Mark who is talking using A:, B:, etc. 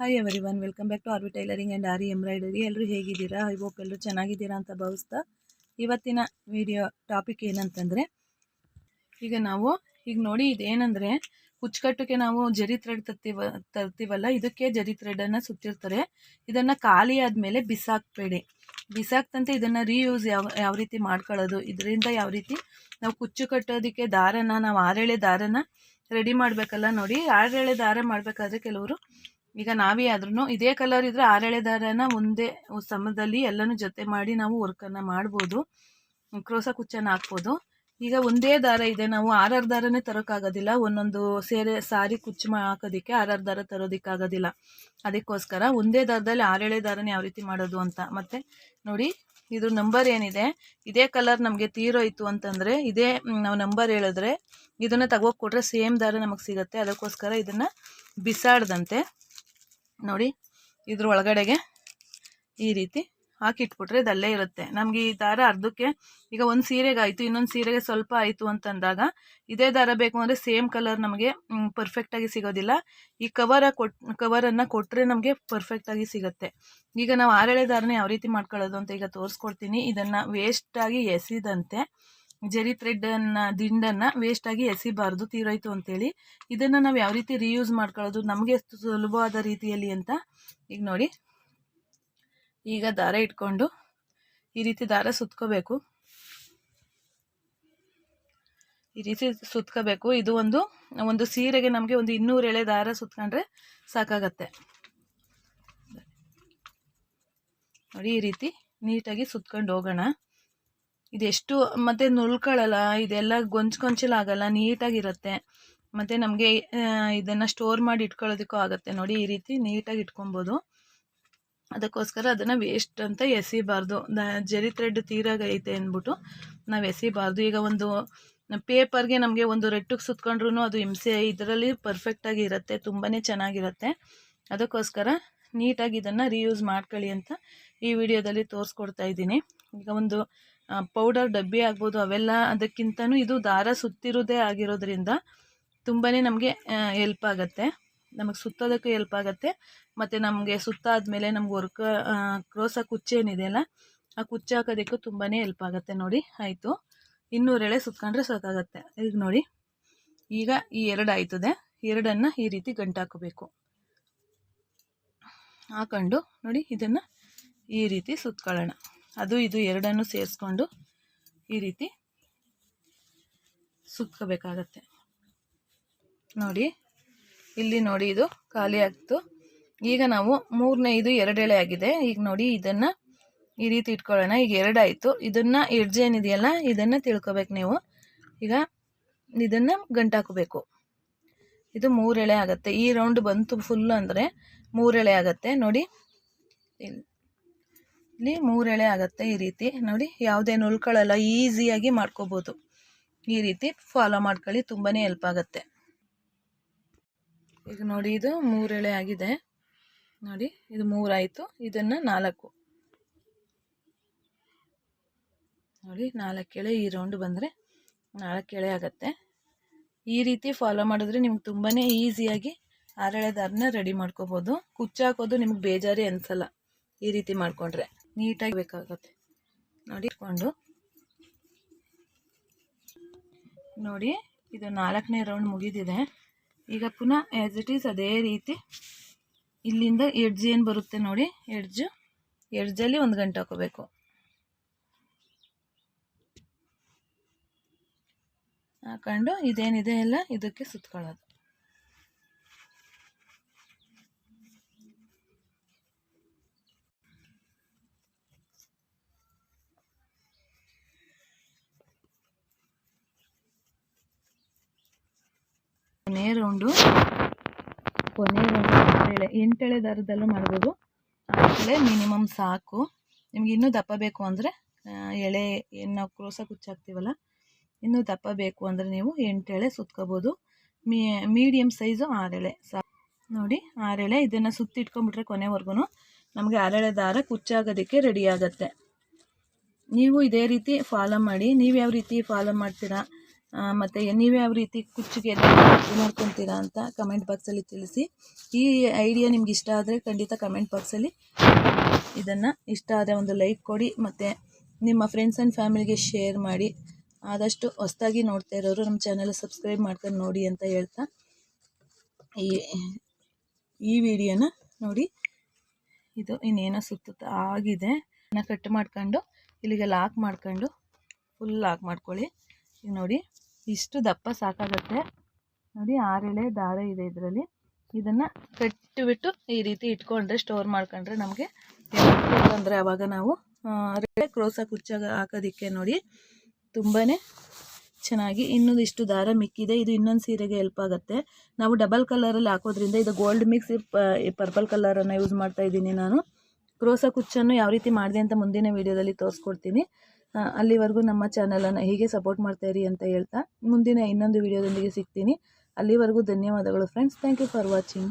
A: Hi everyone welcome back to RV tailoring and aari embroidery ಎಲ್ಲರೂ ಹೇಗಿದ್ದೀರಾ? I hope ಎಲ್ಲರೂ ಚೆನ್ನಾಗಿದ್ದೀರಾ ಅಂತ ಭಾವಿಸ್ತಾ ಇವತ್ತಿನ ವಿಡಿಯೋ ಟಾಪಿಕ್ ಏನಂತಂದರೆ, ಈಗ ನಾವು, ಈಗ ನೋಡಿ ಇದೇನಂದರೆ ಕುಚ್ಚುಕಟ್ಟಕ್ಕೆ ನಾವು ಜರಿ ಥ್ರೆಡ್ ತರ್ತೀವ, ತರ್ತೀವಲ್ಲ, ಇದಕ್ಕೆ ಜರಿ ಥ್ರೆಡನ್ನು ಸುತ್ತಿರ್ತಾರೆ. ಇದನ್ನು ಖಾಲಿ ಆದಮೇಲೆ ಬಿಸಾಕಬೇಡಿ. ಬಿಸಾಕ್ತಂತೆ ಇದನ್ನು ರೀಯೂಸ್ ಯಾವ ಯಾವ ರೀತಿ ಮಾಡ್ಕೊಳ್ಳೋದು, ಇದರಿಂದ ಯಾವ ರೀತಿ ನಾವು ಕುಚ್ಚು ಕಟ್ಟೋದಕ್ಕೆ ದಾರನ, ನಾವು ಆರೇಳೆ ದಾರನ ರೆಡಿ ಮಾಡಬೇಕಲ್ಲ ನೋಡಿ, ಆರೇಳೆ ದಾರ ಮಾಡಬೇಕಾದ್ರೆ ಕೆಲವರು ಈಗ ನಾವೇ ಆದ್ರೂ ಇದೇ ಕಲರ್ ಇದ್ರೆ ಆರೇಳೆ ದಾರನ ಒಂದೇ ಸಮದಲ್ಲಿ ಎಲ್ಲನೂ ಜೊತೆ ಮಾಡಿ ನಾವು ವರ್ಕನ್ನು ಮಾಡ್ಬೋದು. ಕ್ರೋಸ ಕುಚ್ಚನ್ನು ಹಾಕ್ಬೋದು. ಈಗ ಒಂದೇ ದಾರ ಇದೆ. ನಾವು ಆರಾರು ದಾರನೇ ತರೋಕ್ಕಾಗೋದಿಲ್ಲ ಒಂದೊಂದು ಸೇರೆ ಸಾರಿ ಕುಚ್ಚು ಹಾಕೋದಕ್ಕೆ ಆರಾರು ದಾರ ತರೋದಕ್ಕಾಗೋದಿಲ್ಲ. ಅದಕ್ಕೋಸ್ಕರ ಒಂದೇ ದಾರದಲ್ಲಿ ಆರೇಳೆ ದಾರನೇ ಯಾವ ರೀತಿ ಮಾಡೋದು ಅಂತ. ಮತ್ತು ನೋಡಿ, ಇದ್ರ ನಂಬರ್ ಏನಿದೆ? ಇದೇ ಕಲರ್ ನಮಗೆ ತೀರೋಯ್ತು ಅಂತಂದರೆ ಇದೇ ನಾವು ನಂಬರ್ ಹೇಳಿದ್ರೆ ಇದನ್ನು ತಗೋಗಿ ಕೊಟ್ಟರೆ ಸೇಮ್ ದಾರ ನಮಗೆ ಸಿಗುತ್ತೆ. ಅದಕ್ಕೋಸ್ಕರ ಇದನ್ನು ಬಿಸಾಡ್ದಂತೆ. ನೋಡಿ, ಇದ್ರ ಒಳಗಡೆಗೆ ಈ ರೀತಿ ಹಾಕಿಟ್ಬಿಟ್ರೆ ಇದಲ್ಲೇ ಇರುತ್ತೆ. ನಮಗೆ ಈ ದಾರ ಅರ್ಧಕ್ಕೆ ಈಗ ಒಂದು ಸೀರೆಗೆ ಆಯಿತು, ಇನ್ನೊಂದು ಸೀರೆಗೆ ಸ್ವಲ್ಪ ಆಯಿತು ಅಂತಂದಾಗ ಇದೇ ದಾರ ಬೇಕು ಅಂದರೆ ಸೇಮ್ ಕಲರ್ ನಮಗೆ ಪರ್ಫೆಕ್ಟಾಗಿ ಸಿಗೋದಿಲ್ಲ. ಈ ಕವರ ಕೊಟ್ ಕವರನ್ನು ಕೊಟ್ಟರೆ ನಮಗೆ ಪರ್ಫೆಕ್ಟಾಗಿ ಸಿಗುತ್ತೆ. ಈಗ ನಾವು ಆರೇಳೆ ದಾರನ ಯಾವ ರೀತಿ ಮಾಡ್ಕೊಳ್ಳೋದು ಅಂತ ಈಗ ತೋರಿಸ್ಕೊಡ್ತೀನಿ. ಇದನ್ನು ವೇಸ್ಟಾಗಿ ಎಸಿದಂತೆ ಜರಿ ಥ್ರೆಡ್ಡನ್ನು ದಿಂಡನ್ನು ವೇಸ್ಟಾಗಿ ಎಸಿಬಾರ್ದು, ತೀರೋಯ್ತು ಅಂತೇಳಿ. ಇದನ್ನು ನಾವು ಯಾವ ರೀತಿ ರೀಯೂಸ್ ಮಾಡ್ಕೊಳ್ಳೋದು, ನಮಗೆ ಸುಲಭವಾದ ರೀತಿಯಲ್ಲಿ ಅಂತ ಈಗ ನೋಡಿ. ಈಗ ದಾರ ಇಟ್ಕೊಂಡು ಈ ರೀತಿ ದಾರ ಸುತ್ಕೋಬೇಕು. ಈ ರೀತಿ ಸುತ್ಕೋಬೇಕು. ಇದು ಒಂದು ಒಂದು ಸೀರೆಗೆ ನಮಗೆ ಒಂದು ಇನ್ನೂರು ಎಳೆ ದಾರ ಸುತ್ಕೊಂಡ್ರೆ ಸಾಕಾಗತ್ತೆ. ನೋಡಿ ಈ ರೀತಿ ನೀಟಾಗಿ ಸುತ್ಕೊಂಡು ಹೋಗೋಣ. ಇದೆಷ್ಟು, ಮತ್ತು ನುಳ್ಕೊಳ್ಳಲ್ಲ ಇದೆಲ್ಲ ಗೊಂಚು ಗೊಂಚಲಾಗಲ್ಲ ನೀಟಾಗಿರುತ್ತೆ. ಮತ್ತು ನಮಗೆ ಇದನ್ನು ಸ್ಟೋರ್ ಮಾಡಿ ಇಟ್ಕೊಳ್ಳೋದಕ್ಕೂ ಆಗುತ್ತೆ. ನೋಡಿ, ಈ ರೀತಿ ನೀಟಾಗಿ ಇಟ್ಕೊಬೋದು. ಅದಕ್ಕೋಸ್ಕರ ಅದನ್ನು ವೇಸ್ಟ್ ಅಂತ ಎಸಿಬಾರ್ದು. ಜರಿ ಥ್ರೆಡ್ ತೀರಾಗೈತೆ ಅಂದ್ಬಿಟ್ಟು ನಾವು ಎಸಿಬಾರ್ದು. ಈಗ ಒಂದು, ಪೇಪರ್ಗೆ ನಮಗೆ ಒಂದು ರೆಟ್ಟಿಗೆ ಸುತ್ಕೊಂಡ್ರು ಅದು ಹಿಂಸೆ. ಇದರಲ್ಲಿ ಪರ್ಫೆಕ್ಟಾಗಿ ಇರುತ್ತೆ ತುಂಬಾ ಚೆನ್ನಾಗಿರುತ್ತೆ. ಅದಕ್ಕೋಸ್ಕರ ನೀಟಾಗಿ ಇದನ್ನು ರೀಯೂಸ್ ಮಾಡ್ಕೊಳ್ಳಿ ಅಂತ ಈ ವಿಡಿಯೋದಲ್ಲಿ ತೋರಿಸ್ಕೊಡ್ತಾ ಇದ್ದೀನಿ. ಈಗ ಒಂದು ಪೌಡರ್ ಡಬ್ಬಿ ಆಗ್ಬೋದು, ಅವೆಲ್ಲ ಅದಕ್ಕಿಂತನೂ ಇದು ದಾರ ಸುತ್ತಿರೋದೇ ಆಗಿರೋದ್ರಿಂದ ತುಂಬಾ ನಮಗೆ ಎಲ್ಪ್ ಆಗುತ್ತೆ. ನಮಗೆ ಸುತ್ತೋದಕ್ಕೆ ಎಲ್ಪ್ ಆಗುತ್ತೆ. ಮತ್ತು ನಮಗೆ ಸುತ್ತಾದಮೇಲೆ ನಮ್ಗೆ ವರ್ಕ್ ಕ್ರೋಸ ಕುಚ್ಚೇನಿದೆಯಲ್ಲ ಆ ಕುಚ್ಚು ಹಾಕೋದಕ್ಕೂ ತುಂಬಾ ಎಲ್ಪ್ ಆಗುತ್ತೆ ನೋಡಿ. ಆಯಿತು. ಇನ್ನೂರೆಳೆ ಸುತ್ಕೊಂಡ್ರೆ ಸಾಕಾಗತ್ತೆ. ಈಗ ನೋಡಿ. ಈಗ ಈ ಎರಡು ಆಯ್ತದೆ. ಎರಡನ್ನು ಈ ರೀತಿ ಗಂಟು ಹಾಕಬೇಕು. ಹಾಕೊಂಡು ನೋಡಿ, ಇದನ್ನು ಈ ರೀತಿ ಸುತ್ಕೊಳ್ಳೋಣ. ಅದು ಇದು ಎರಡನ್ನು ಸೇರಿಸ್ಕೊಂಡು ಈ ರೀತಿ ಸುತ್ಕೋಬೇಕಾಗತ್ತೆ ನೋಡಿ, ಇಲ್ಲಿ ನೋಡಿ ಇದು ಖಾಲಿ ಆಗ್ತು. ಈಗ ನಾವು ಮೂರನೇ, ಇದು ಎರಡೆಳೆ ಆಗಿದೆ. ಈಗ ನೋಡಿ, ಇದನ್ನು ಈ ರೀತಿ ಇಟ್ಕೊಳ್ಳೋಣ. ಈಗ ಎರಡಾಯಿತು ಇದನ್ನು ಎಡ್ಜ್ ಏನಿದೆಯಲ್ಲ, ಇದನ್ನು ತಿಳ್ಕೊಬೇಕು ನೀವು. ಈಗ ಇದನ್ನು ಗಂಟಾಕಬೇಕು ಇದು ಮೂರೆಳೆ ಆಗುತ್ತೆ. ಈ ರೌಂಡ್ ಬಂತು ಫುಲ್ ಅಂದರೆ ಮೂರೆಳೆ ಆಗುತ್ತೆ. ನೋಡಿ ಇಲ್ಲಿ ಮೂರೆಳೆ ಆಗುತ್ತೆ ಈ ರೀತಿ. ನೋಡಿ, ಯಾವುದೇ ನುಲ್ಕೊಳ್ಳಲ್ಲ ಈಸಿಯಾಗಿ ಮಾಡ್ಕೋಬೋದು. ಈ ರೀತಿ ಫಾಲೋ ಮಾಡ್ಕೊಳ್ಳಿ ತುಂಬಾ ಹೆಲ್ಪ್ ಆಗುತ್ತೆ. ಈಗ ನೋಡಿ, ಇದು ಮೂರೆಳೆ ಆಗಿದೆ. ನೋಡಿ, ಇದು ಮೂರಾಯಿತು ಇದನ್ನು ನಾಲ್ಕು. ನೋಡಿ, ನಾಲ್ಕು ಎಳೆ ಈ ರೌಂಡ್ ಬಂದರೆ ನಾಲ್ಕು ಎಳೆ ಆಗುತ್ತೆ. ಈ ರೀತಿ ಫಾಲೋ ಮಾಡಿದ್ರೆ ನಿಮ್ಗೆ ತುಂಬಾ ಈಸಿಯಾಗಿ ಆರಳೆ ದಾರನ ರೆಡಿ ಮಾಡ್ಕೋಬೋದು. ಕುಚ್ಚಾಕೋದು ನಿಮ್ಗೆ ಬೇಜಾರಿ ಅನಿಸಲ್ಲ ಈ ರೀತಿ ಮಾಡಿಕೊಂಡ್ರೆ. ನೀಟಾಗಿ ಬೇಕಾಗುತ್ತೆ. ನೋಡಿ, ಇಟ್ಕೊಂಡು. ನೋಡಿ, ಇದು ನಾಲ್ಕನೇ ರೌಂಡ್ ಮುಗಿದಿದೆ. ಈಗ ಪುನಃ ಆ್ಯಸ್ ಇಟ್ ಈಸ್ ಅದೇ ರೀತಿ ಇಲ್ಲಿಂದ ಎಡ್ಜ್ ಏನು ಬರುತ್ತೆ ನೋಡಿ ಎಡ್ಜು ಎಡ್ಜಲ್ಲಿ ಒಂದು ಗಂಟೆ ಹಾಕೋಬೇಕು ಹಾಕೊಂಡು ಇದೇನಿದೆ ಎಲ್ಲ ಇದಕ್ಕೆ ಸುತ್ಕೊಳ್ಳೋದು ಕೊನೆ ರೌಂಡು ಕೊನೆ ರೌಂಡು ಎಳೆ ಎಂಟೆಳೆ ದಾರದಲ್ಲೂ ಮಾಡ್ಬೋದು. ಎಳೆ ಮಿನಿಮಮ್ ಸಾಕು. ನಿಮ್ಗೆ ಇನ್ನೂ ದಪ್ಪ ಬೇಕು ಅಂದರೆ ಎಳೆ ಏನು ನಾವು ಕ್ರೋಸ ಕುಚ್ಚಾಕ್ತೀವಲ್ಲ, ಇನ್ನೂ ದಪ್ಪ ಬೇಕು ಅಂದರೆ ನೀವು ಎಂಟೆಳೆ ಸುತ್ಕೋಬೋದು. ಮೀ ಮೀಡಿಯಮ್ ಸೈಜು ಆರೆಳೆ. ಸಾ, ನೋಡಿ, ಆರೆಳೆ ಇದನ್ನು ಸುತ್ತಿಟ್ಕೊಂಡ್ಬಿಟ್ರೆ ಕೊನೆವರೆಗೂ ನಮಗೆ ಆರೆಳೆ ದಾರ ಕುಚ್ಚಾಗೋದಕ್ಕೆ ರೆಡಿ ಆಗುತ್ತೆ. ನೀವು ಇದೇ ರೀತಿ ಫಾಲೋ ಮಾಡಿ, ನೀವು ಯಾವ ರೀತಿ ಫಾಲೋ ಮಾಡ್ತೀರಾ? ಮತ್ತು ನೀವು ಯಾವ ರೀತಿ ಕುಚ್ಚಿಗೆ ಮಾಡ್ಕೊತೀರಾ ಅಂತ ಕಮೆಂಟ್ ಬಾಕ್ಸಲ್ಲಿ ತಿಳಿಸಿ. ಈ ಐಡಿಯಾ ನಿಮ್ಗೆ ಇಷ್ಟ ಆದರೆ ಖಂಡಿತ ಕಮೆಂಟ್ ಬಾಕ್ಸಲ್ಲಿ ಇದನ್ನು ಇಷ್ಟ ಆದರೆ ಒಂದು ಲೈಕ್ ಕೊಡಿ, ಮತ್ತು ನಿಮ್ಮ ಫ್ರೆಂಡ್ಸ್ ಆ್ಯಂಡ್ ಫ್ಯಾಮಿಲಿಗೆ ಶೇರ್ ಮಾಡಿ. ಆದಷ್ಟು ಹೊಸ್ದಾಗಿ ನೋಡ್ತಾ ಇರೋರು ನಮ್ಮ ಚಾನಲ್ ಸಬ್ಸ್ಕ್ರೈಬ್ ಮಾಡ್ಕೊಂಡು ನೋಡಿ ಅಂತ ಹೇಳ್ತಾ ಈ ಈ ವಿಡಿಯೋನ ನೋಡಿ. ಇದು ಇನ್ನೇನೋ ಸುತ್ತ ಆಗಿದೆ. ಕಟ್ ಮಾಡ್ಕೊಂಡು, ಇಲ್ಲಿಗೆ ಲಾಕ್ ಮಾಡ್ಕೊಂಡು ಫುಲ್ ಲಾಕ್ ಮಾಡ್ಕೊಳ್ಳಿ. ನೋಡಿ. ಇಷ್ಟು ದಪ್ಪ ಸಾಕಾಗತ್ತೆ. ನೋಡಿ ಆರೆಳೆ ದಾರ ಇದೆ ಇದರಲ್ಲಿ. ಇದನ್ನು ಕಟ್ಟಿಬಿಟ್ಟು ಈ ರೀತಿ ಇಟ್ಕೊಂಡ್ರೆ ಸ್ಟೋರ್ ಮಾಡ್ಕೊಂಡ್ರೆ ನಮಗೆ ಅಂದರೆ ಆವಾಗ ನಾವು ಕ್ರೋಸ ಕುಚ್ಚಾಗ ಹಾಕೋದಿಕ್ಕೆ ನೋಡಿ ತುಂಬಾ ಚೆನ್ನಾಗಿ ಇನ್ನೊಂದು ಇಷ್ಟು ದಾರ ಮಿಕ್ಕಿದೆ. ಇದು ಇನ್ನೊಂದು ಸೀರೆಗೆ ಹೆಲ್ಪ್ ಆಗುತ್ತೆ. ನಾವು ಡಬಲ್ ಕಲರಲ್ಲಿ ಹಾಕೋದ್ರಿಂದ ಇದು ಗೋಲ್ಡ್ ಮಿಕ್ಸ್ ಪರ್ಪಲ್ ಕಲರನ್ನು ಯೂಸ್ ಮಾಡ್ತಾ ಇದ್ದೀನಿ ನಾನು. ಕ್ರೋಸ ಕುಚ್ಚನ್ನು ಯಾವ ರೀತಿ ಮಾಡಿದೆ ಅಂತ ಮುಂದಿನ ವೀಡಿಯೋದಲ್ಲಿ ತೋರಿಸ್ಕೊಡ್ತೀನಿ. ಅಲ್ಲಿವರೆಗೂ ನಮ್ಮ ಚಾನಲನ್ನು ಹೀಗೆ ಸಪೋರ್ಟ್ ಮಾಡ್ತಾ ಇರಿ ಅಂತ ಹೇಳ್ತಾ ಮುಂದಿನ ಇನ್ನೊಂದು ವೀಡಿಯೋದೊಂದಿಗೆ ಸಿಗ್ತೀನಿ. ಅಲ್ಲಿವರೆಗೂ ಧನ್ಯವಾದಗಳು friends thank you for watching